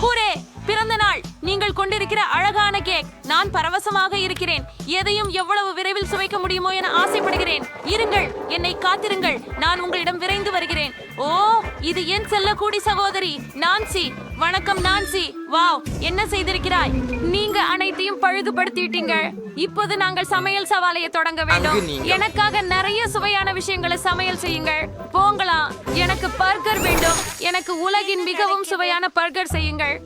호래 நீங்கள் கொண்டிருக்கிற அழகான கேக். நான் பரவசமாக இருக்கிறேன். எதையும் எவ்வளவு விரைவில் சுவைக்க முடியுமோ என ஆசைப்படுகிறேன். இருங்கள் என்னை காத்திருங்கள். நான் உங்களிடம் விரைந்து வருகிறேன். ஓ இது என் செல்லக்கூடி சகோதரி நான்சி. வணக்கம் நான்சி. வாவ் என்ன செய்திருக்கிறாய்? நீங்க அனைத்தையும் பழுதுபடுத்திட்டீங்க. இப்போது நாங்கள் சமையல் சவாலையை தொடங்க வேண்டும். எனக்காக நிறைய சுவையான விஷயங்களை சமையல் செய்யுங்கள். போங்கலாம் எனக்கு பர்கர் வேண்டும். எனக்கு உலகின் மிகவும் சுவையான பர்கர் செய்யுங்கள்.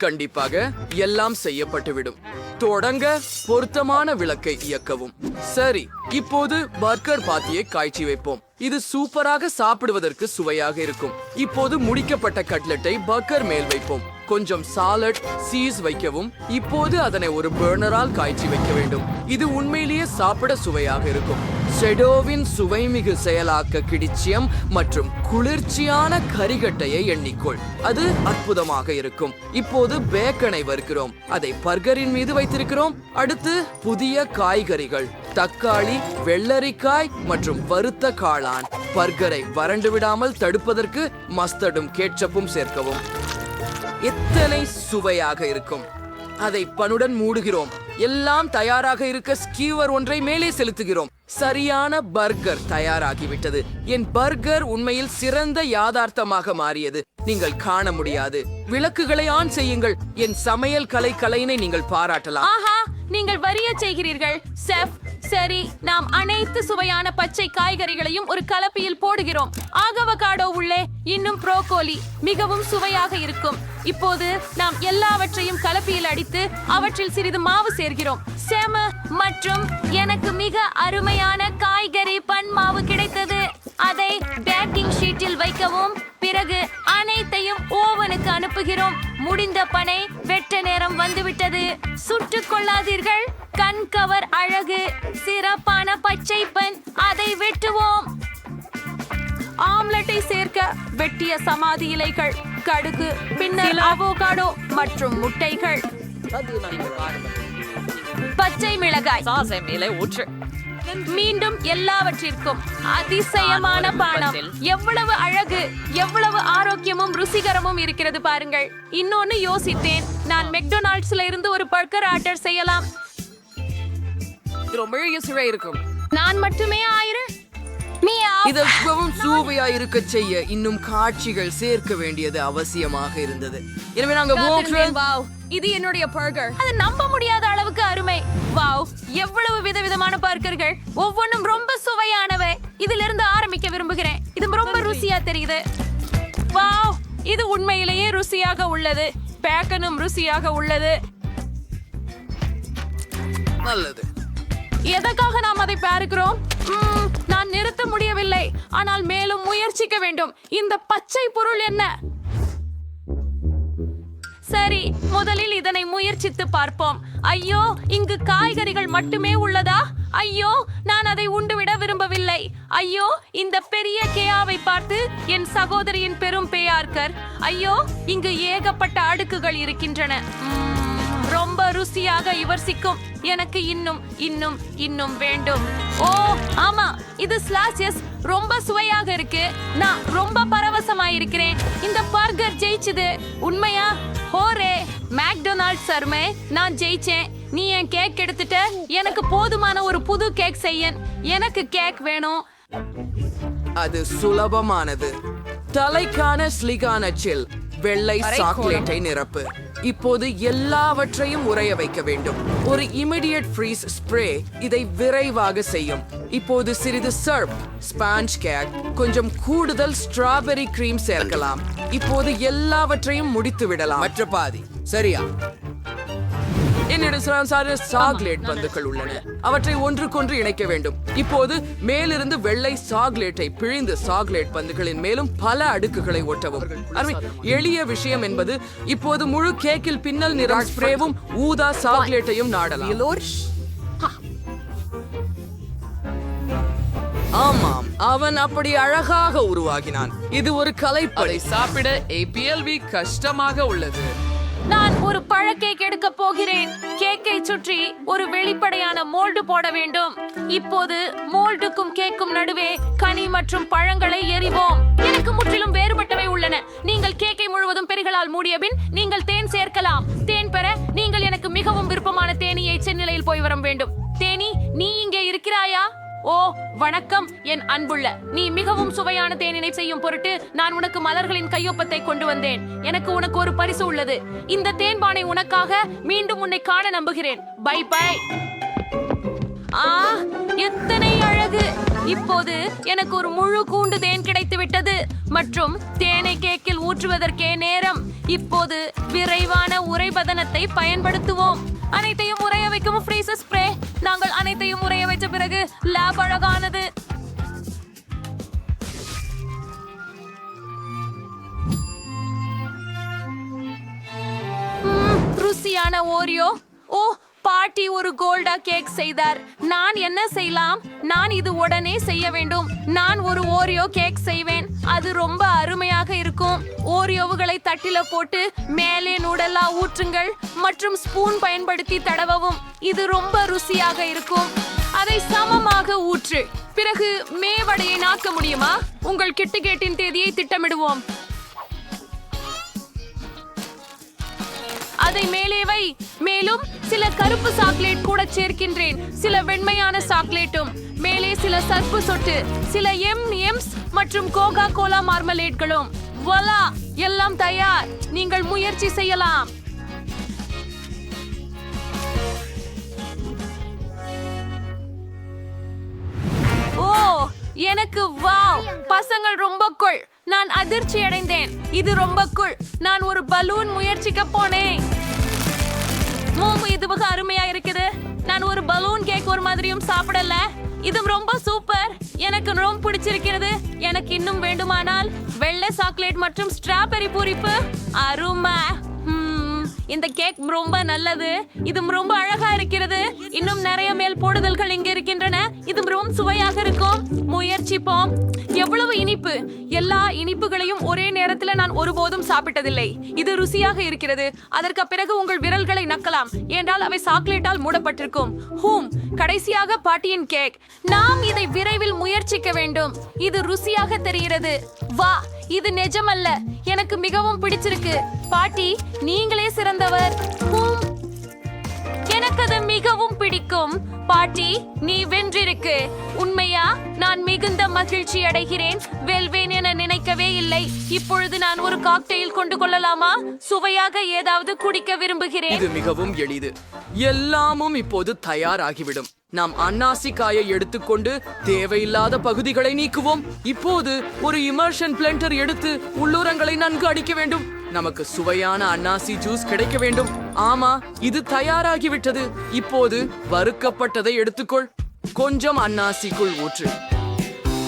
கண்டிப்பாக எல்லாம் செய்யப்பட்டுவிடும். தொடங்க பொருத்தமான விளக்கை இயக்கவும். சரி இப்போது பர்கர் பாத்தியை காய்ச்சி வைப்போம். இது சூப்பராக சாப்பிடுவதற்கு சுவையாக இருக்கும். இப்போது முடிக்கப்பட்ட கட்லெட்டை பர்கர் மேல் வைப்போம். கொஞ்சம் சாலட் சீஸ் வைக்கவும். இப்போது அதனை ஒரு பேர்னரால் காய்ச்சி வைக்க வேண்டும். இது உண்மையிலேயே சாப்பிட சுவையாக இருக்கும். ஷெடோவின் சுவைமிகு செயலாக்க கிடிச்சியம் மற்றும் குளிர்ச்சியான கரிகட்டையை எண்ணிக்கொள். அது அற்புதமாக இருக்கும். இப்போது பேக்கனை வறுக்கிறோம். அதை பர்கரின் மீது வைத்திருக்கிறோம். அடுத்து புதிய காய்கறிகள். தக்காளி வெள்ளரிக்காய் மற்றும் வறுத்த காளான். பர்கரை வறண்டு விடாமல் தடுப்பதற்கு மஸ்தர்டும் கேட்சப்பும் சேர்க்கவும். எத்தனை சுவையாக இருக்கும். அதை பனுடன் மூடுகிறோம். எல்லாம் தயாராக இருக்க ஸ்கீவர் ஒன்றை மேலே செலுத்துகிறோம். சரியான பர்கர் தயாராகிவிட்டது. என் பர்கர் உண்மையில் சிறந்த யாதார்த்தமாக மாறியது. நீங்கள் காண முடியாது. விளக்குகளை ஆன் செய்யுங்கள். என் சமையல் கலை கலையினை நீங்கள் பாராட்டலாம். ஆஹா! நீங்கள் வரிய செய்கிறீர்கள். செஃப் சரி நாம் அனைத்து சுவையான பச்சை காய்கறிகளையும் ஒரு கலப்பியில் போடுகிறோம். ஆகவகாடோ உள்ளே இன்னும் ப்ரோக்கோலி மிகவும் சுவையாக இருக்கும். இப்போது நாம் எல்லாவற்றையும் கலப்பியில் அடித்து அவற்றில் சிறிது மாவு சேர்க்கிறோம் செம மற்றும் எனக்கு மிக அருமையான காய்கறி பன் மாவு கிடைத்தது. அனுப்புகிறோம் முடிந்த பனை வெட்ட நேரம் வந்துவிட்டது. சுட்டுக் கொள்ளாதீர்கள். கண் கவர் அழகு. சிறப்பான பச்சை பன் அதை வெட்டுவோம். ஆம்லெட்டை சேர்க்க வெட்டிய சமாதி இலைகள் கடுகு பின்னர் அவோகாடோ மற்றும் முட்டைகள். பச்சை மிளகாய். சாசை மேலே ஊற்று. மீண்டும் எல்லாவற்றிற்கும் அதிசயமான பானம். எவ்வளவு அழகு எவ்வளவு ஆரோக்கியமும் ருசிகரமும் இருக்கிறது பாருங்கள். இன்னொன்னு யோசித்தேன். நான் மெக்டொனால்ட்ஸ்ல இருந்து ஒரு பர்கர் ஆர்டர் செய்யலாம். ரொம்ப யூஸ்ஃபுல்லா இருக்கும். நான் மட்டுமே ஆயிரம் மியாவ். இது மிகவும் சுவையா இருக்க செய்ய இன்னும் காட்சிகள் சேர்க்க வேண்டியது அவசியமாக இருந்தது. எனவே நாங்க இது என்னுடைய பர்கர். அது நம்ப முடியாத அளவுக்கு அருமை. வாவ் எவ்வளவு விதவிதமான பர்கர்கள் ஒவ்வொன்றும் ரொம்ப சுவையானவை. இதிலிருந்து ஆரம்பிக்க விரும்புகிறேன். இது ரொம்ப ருசியா தெரியுது. வாவ் இது உண்மையிலேயே ருசியாக உள்ளது. பேக்கனும் ருசியாக உள்ளது. நல்லது. எதற்காக நாம் அதை பார்க்கிறோம்? நான் நிறுத்த முடியவில்லை. ஆனால் மேலும் முயற்சிக்க வேண்டும். இந்த பச்சை பொருள் என்ன? சரி முதலில் இதனை முயற்சித்து பார்ப்போம். ஐயோ இங்கு காய்கறிகள் மட்டுமே உள்ளதா? ஐயோ நான் அதை உண்டுவிட விரும்பவில்லை. ஐயோ இந்த பெரிய கேயாவை பார்த்து என் சகோதரியின் பெரும் பேயார்கர் ஐயோ இங்கு ஏகப்பட்ட அடுக்குகள் இருக்கின்றன. ரொம்ப ருசியாக இவர் சிக்கும். எனக்கு இன்னும் இன்னும் இன்னும் வேண்டும். ஓ ஆமா இது ஸ்லாசியஸ். ரொம்ப சுவையாக இருக்கு. நான் ரொம்ப பரவசமாயிருக்கிறேன் இந்த பர்கர் ஜெயிச்சது. உண்மையா? ஹோரே மேக்டொனால்ட் சர்மே நான் ஜெயிச்சேன். நீ என் கேக் எடுத்துட்ட? எனக்கு போதுமான ஒரு புது கேக் செய்ய எனக்கு கேக் வேணும். அது சுலபமானது. தலைக்கான ஸ்லிகான சில். வெள்ளை சாக்லேட்டை நிரப்பு. இப்போது எல்லாவற்றையும் உறைய வைக்க வேண்டும். ஒரு இமிடியட் ஃப்ரீஸ் ஸ்ப்ரே இதை விரைவாக செய்யும். இப்போது சிறிது சர்ப் ஸ்பாஞ்ச் கேக் கொஞ்சம் கூடுதல் ஸ்ட்ராபெரி கிரீம் சேர்க்கலாம். இப்போது எல்லாவற்றையும் முடித்து விடலாம். மற்ற பாதி. சரியா. என்னிடம் சார சாக்லேட் பந்துகள் உள்ளன. அவற்றை ஒன்றுக்கொன்று இணைக்க வேண்டும். இப்போது மேலிருந்து வெள்ளை சாக்லேட்டை பிழிந்து சாக்லேட் பந்துகளின் மேலும் பல அடுக்குகளை ஒட்டவும். அருமை எளிய விஷயம் என்பது இப்போது முழு கேக்கில் பின்னல் நிறம் ஸ்ப்ரேவும் ஊதா சாக்லேட்டையும் நாடலாம். ஆமாம் அவன் அப்படி அழகாக உருவாகினான். இது ஒரு கலைப்படை. அதை சாப்பிட ஏபிஎல்வி கஷ்டமாக உள்ளது. நான் ஒரு பழ கேக் எடுக்க போகிறேன். கேக்கை சுற்றி ஒரு வெளிப்படையான மோல்டு போட வேண்டும். இப்போது மோல்டுக்கும் கேக்கும் நடுவே கனி மற்றும் பழங்களை எரிவோம் எனக்கு முற்றிலும் வேறுபட்டவை உள்ளன. நீங்கள் கேக்கை முழுவதும் பெருகளால் மூடிய பின் நீங்கள் தேன் சேர்க்கலாம். தேன் பெற நீங்கள் எனக்கு மிகவும் விருப்பமான தேனியை சென்னிலையில் போய் வர வேண்டும். தேனி நீ இங்கே இருக்கிறாயா? ஓ வணக்கம் என் அன்புள்ள. நீ மிகவும் சுவையான தேனினை செய்யும் பொருட்டு நான் உனக்கு மலர்களின் கையொப்பத்தை கொண்டு வந்தேன். எனக்கு உனக்கு ஒரு பரிசு உள்ளது. இந்த தேன்பானை உனக்காக மீண்டும் உன்னை காண நம்புகிறேன். By by. ஆ எத்தனை அழகு. இப்போது எனக்கு ஒரு முழு கூண்டு தேன் கிடைத்து விட்டது. மற்றும் தேனை கேக்கில் ஊற்றுவதற்கே நேரம். இப்போது விரைவான உரைபதனத்தை பயன்படுத்துவோம். அனைத்தையும் உறைய வைக்கும் ஃப்ரீசஸ் ஸ்ப்ரே நாங்கள் அனைத்தையும் உரைய வைத்த பிறகு லேப் அழகானது. ருசியான ஓரியோ. ஓ பாட்டி ஒரு கோல்டா கேக் செய்தார். நான் என்ன செய்யலாம்? நான் இது உடனே செய்ய வேண்டும். நான் ஒரு ஓரியோ கேக் செய்வேன். அது ரொம்ப அருமையாக இருக்கும். ஓரியோவுகளை தட்டில போட்டு மேலே நூடலா ஊற்றுங்கள் மற்றும் ஸ்பூன் பயன்படுத்தி தடவவும். இது ரொம்ப ருசியாக இருக்கும். அதை சமமாக ஊற்று. பிறகு மேவடையை நாக்க முடியுமா? உங்கள் கிட்டுகேட்டின் தேதியை திட்டமிடுவோம். அதை மேலே வை. மேலும் சில கருப்பு சாக்லேட் கூட சேர்க்கின்றேன். சில வெண்மையான சாக்லேட்டும். மேலே சில சர்ப்பு சொட்டு சில எம் எம்ஸ் மற்றும் கோகா கோலா மார்மலேட்களும் வலா எல்லாம் தயார். நீங்கள் முயற்சி செய்யலாம். ஓ எனக்கு வாவ்! பசங்கள் ரொம்ப குள் நான் அதிர்ச்சி அடைந்தேன் இது ரொம்ப குள் நான் ஒரு பலூன் முயற்சிக்க போனேன். மூமு இது மிக அருமையா இருக்குது. நான் ஒரு பலூன் கேக் ஒரு மாதிரியும் சாப்பிடல. இது ரொம்ப சூப்பர். எனக்கு ரொம்ப பிடிச்சிருக்கிறது. எனக்கு இன்னும் வேண்டுமானால் வெள்ளை சாக்லேட் மற்றும் ஸ்ட்ராபெரி பூரிப்பு. அருமை. இந்த கேக் ரொம்ப நல்லது. இது ரொம்ப அழகா இருக்கிறது. இன்னும் நிறைய மேல் போடுதல்கள் இங்க இருக்கின்றன. இது ரொம்ப சுவையாக இருக்கும். முயற்சிப்போம். எவ்வளவு இனிப்பு. எல்லா இனிப்புகளையும் ஒரே நேரத்துல நான் ஒருபோதும் சாப்பிட்டதில்லை. இது ருசியாக இருக்கிறது. அதற்கு பிறகு உங்கள் விரல்களை நக்கலாம். என்றால் அவை சாக்லேட்டால் மூடப்பட்டிருக்கும். ஹூம். கடைசியாக பாட்டியின் கேக். நாம் இதை விரைவில் முயற்சிக்க வேண்டும். இது ருசியாக தெரிகிறது. வா. இது நிஜமல்ல. எனக்கு மிகவும் பிடிச்சிருக்கு. பாட்டி நீங்களே சிறந்தவர். எனக்கு அது மிகவும் பிடிக்கும். பாட்டி நீ வென்றிருக்கு. உண்மையா? நான் மிகுந்த மகிழ்ச்சி அடைகிறேன். வெல்வேன் என நினைக்கவே இல்லை. இப்பொழுது நான் ஒரு காக்டெயில் கொண்டு கொள்ளலாமா? சுவையாக ஏதாவது குடிக்க விரும்புகிறேன். இது மிகவும் எளிது. எல்லாமும் இப்போது தயாராகிவிடும். நாம் அன்னாசி காயை எடுத்துக்கொண்டு தேவையில்லாத பகுதிகளை நீக்குவோம். இப்போது ஒரு இமர்ஷன் பிளண்டர் எடுத்து உள்ளூரங்களை நன்கு அடிக்க வேண்டும். நமக்கு சுவையான அன்னாசி ஜூஸ் கிடைக்க வேண்டும். ஆமா இது தயாராகிவிட்டது. இப்போது வறுக்கப்பட்டதை எடுத்துக்கொள். கொஞ்சம் அன்னாசிக்குள் ஊற்று.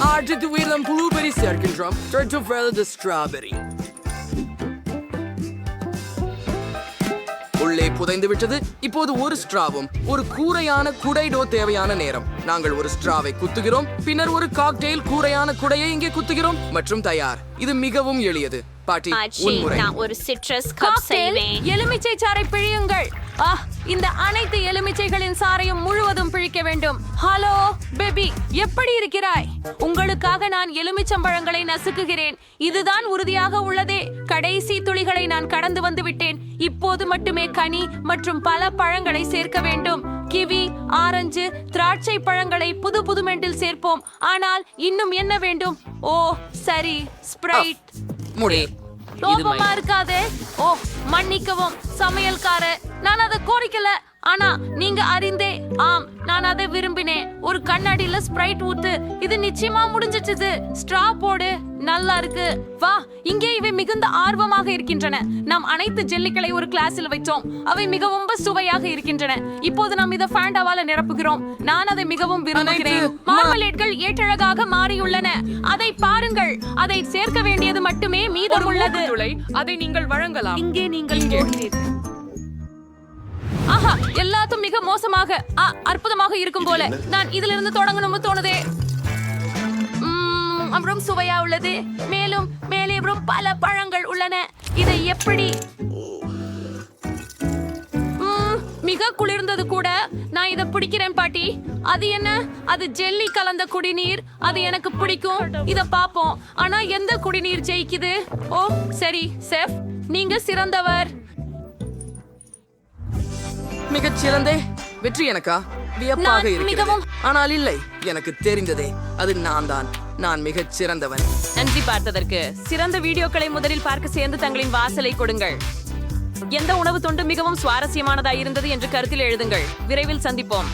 ஆட்டத்து உயிரம் ப்ளூபெரி சேர்க்கின்றோம். ஸ்ட்ராபெரி உள்ளே புதைந்து விட்டது. இப்போது ஒரு ஸ்ட்ராவும் ஒரு கூரையான குடைடோ தேவையான நேரம். நாங்கள் ஒரு ஸ்ட்ராவை குத்துகிறோம். பின்னர் ஒரு காக்டெயில் கூரையான குடையை இங்கே குத்துகிறோம். மற்றும் தயார். இது மிகவும் எளியது. பாட்டி உன்முறை நான் ஒரு சிட்ரஸ் கப் காக்டெயில் செய்வேன். எலுமிச்சை சாறை பிழியுங்கள். ஆ இந்த அனைத்து எலுமிச்சைகளின் சாறையும் முழுவதும் பிழிக்க வேண்டும். ஹலோ பேபி எப்படி இருக்கிறாய்? உங்களுக்காக நான் எலுமிச்சம்பழங்களை நசுக்குகிறேன். இதுதான் உறுதியாக உள்ளதே. கடைசி துளிகளை நான் கடந்து வந்து விட்டேன். இப்போது மட்டுமே கனி மற்றும் பல பழங்களை சேர்க்க வேண்டும். கிவி ஆரஞ்சு திராட்சை பழங்களை புது புது மெண்டில் சேர்ப்போம். ஆனால் இன்னும் என்ன வேண்டும்? ஓ சரி ஸ்ப்ரைட் முடி. கோபமா இருக்காதே. ஓ மன்னிக்கவும் சமையல்கார நான் அதை கோரிக்கல. ஆனா நீங்க அறிந்தே ஆம் நான் அதை விரும்பினேன். ஒரு கண்ணாடியில ஸ்ப்ரைட் ஊத்து இது நிச்சயமா முடிஞ்சிச்சுது ஸ்ட்ரா போடு நல்லா இருக்கு. வா இங்கே இவை மிகுந்த ஆர்வமாக இருக்கின்றன. நாம் அனைத்து ஜெல்லிகளை ஒரு கிளாஸில் வைத்தோம். அவை மிகவும் சுவையாக இருக்கின்றன. இப்போது நாம் இதை ஃபேண்டாவால நிரப்புகிறோம். நான் அதை மிகவும் விரும்புகிறேன். மார்மலேட்கள் ஏற்றழகாக மாறியுள்ளன. அதை பாருங்கள். அதை சேர்க்க வேண்டியது மட்டுமே மீதம் உள்ளது. அதை நீங்கள் வழங்கலாம். இங்கே நீங்கள் ஆஹா எல்லாத்தும் மிக மோசமாக அற்புதமாக இருக்கும் போல. நான் இதிலிருந்து தொடங்கணும்னு தோணுதே. அப்புறம் சுவையா உள்ளது. மேலும் மேலே பல பழங்கள் உள்ளன. இதை எப்படி? மிக குளிர்ந்தது கூட. நான் இதை பிடிக்கிறேன் பாட்டி. அது என்ன? அது ஜெல்லி கலந்த குடிநீர். அது எனக்கு பிடிக்கும். இத பாப்போம் ஆனா எந்த குடிநீர் ஜெயிக்குது? ஓ சரி செஃப் நீங்க சிறந்தவர். மிகச் சிறந்தே வெற்றி எனக்கா? வியப்பாக இருக்கிறது. ஆனால் இல்லை எனக்கு தெரிந்ததே அது நான் தான் நான் மிகச் சிறந்தவன். நன்றி பார்த்ததற்கு. சிறந்த வீடியோக்களை முதலில் பார்க்க சேர்ந்து தங்களின் வாசலை கொடுங்கள். எந்த உணவு தொண்டு மிகவும் சுவாரஸ்யமானதா இருந்தது என்று கருத்தில் எழுதுங்கள். விரைவில் சந்திப்போம்.